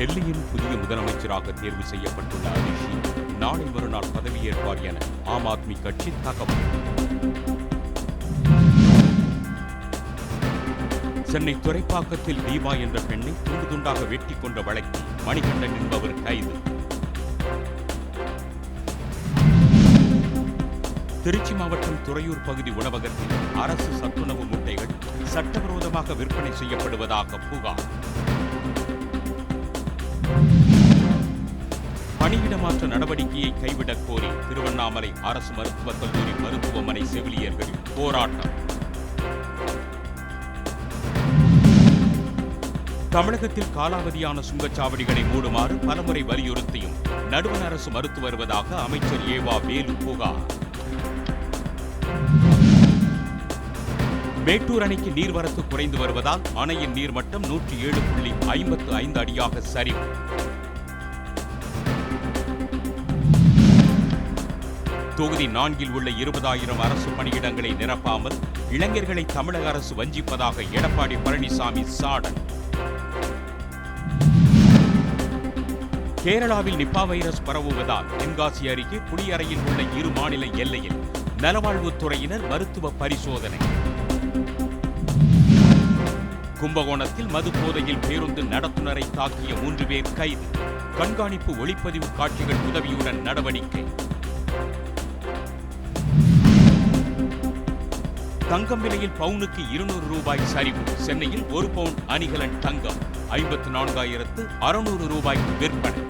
டெல்லியின் புதிய முதலமைச்சராக தேர்வு செய்யப்பட்டுள்ள அரிஷி நாளை மறுநாள் பதவியேற்பார் என ஆம் ஆத்மி கட்சி தகவல். சென்னை துறைப்பாக்கத்தில் தீபா என்ற பெண்ணை துண்டு துண்டாக வெட்டி கொண்ட வழக்கில் மணிகண்டன் என்பவர் கைது. திருச்சி மாவட்டம் துறையூர் பகுதி உணவகத்தில் அரசு சத்துணவு முட்டைகள் சட்டவிரோதமாக விற்பனை செய்யப்படுவதாக புகார். பணியிட மாற்ற நடவடிக்கையை கைவிடக் கோரி திருவண்ணாமலை அரசு மருத்துவக் கல்லூரி மருத்துவமனை செவிலியர்கள் போராட்டம். தமிழகத்தில் காலாவதியான சுங்கச்சாவடிகளை மூடுமாறு பலமுறை வலியுறுத்தியும் நடுவண் அரசு மறுத்து வருவதாக அமைச்சர் ஏவா வேலு புகார். மேட்டூர் அணைக்கு நீர்வரத்து குறைந்து வருவதால் அணையின் நீர்மட்டம் நூற்றி ஏழு புள்ளி ஐம்பத்து ஐந்து அடியாக சரிவு. தொகுதி நான்கில் உள்ள இருபதாயிரம் அரசு பணியிடங்களை நிரப்பாமல் இளைஞர்களை தமிழக அரசு வஞ்சிப்பதாக எடப்பாடி பழனிசாமி சாடல். கேரளாவில் நிப்பா வைரஸ் பரவுவதால் தென்காசி அருகே குடியரையில் உள்ள இரு மாநில எல்லையில் நலவாழ்வுத்துறையினர் மருத்துவ பரிசோதனை. கும்பகோணத்தில் மது போதையில் பேருந்து நடத்துனரை தாக்கிய மூன்று பேர் கைது. கண்காணிப்பு ஒளிப்பதிவு காட்சிகள் உதவியுடன் நடவடிக்கை. தங்கம் விலையில் பவுனுக்கு இருநூறு ரூபாய் சரிவு. சென்னையில் ஒரு பவுன் அணிகலன் தங்கம் ஐம்பத்து நான்காயிரத்து அறுநூறு ரூபாய்க்கு விற்பனை.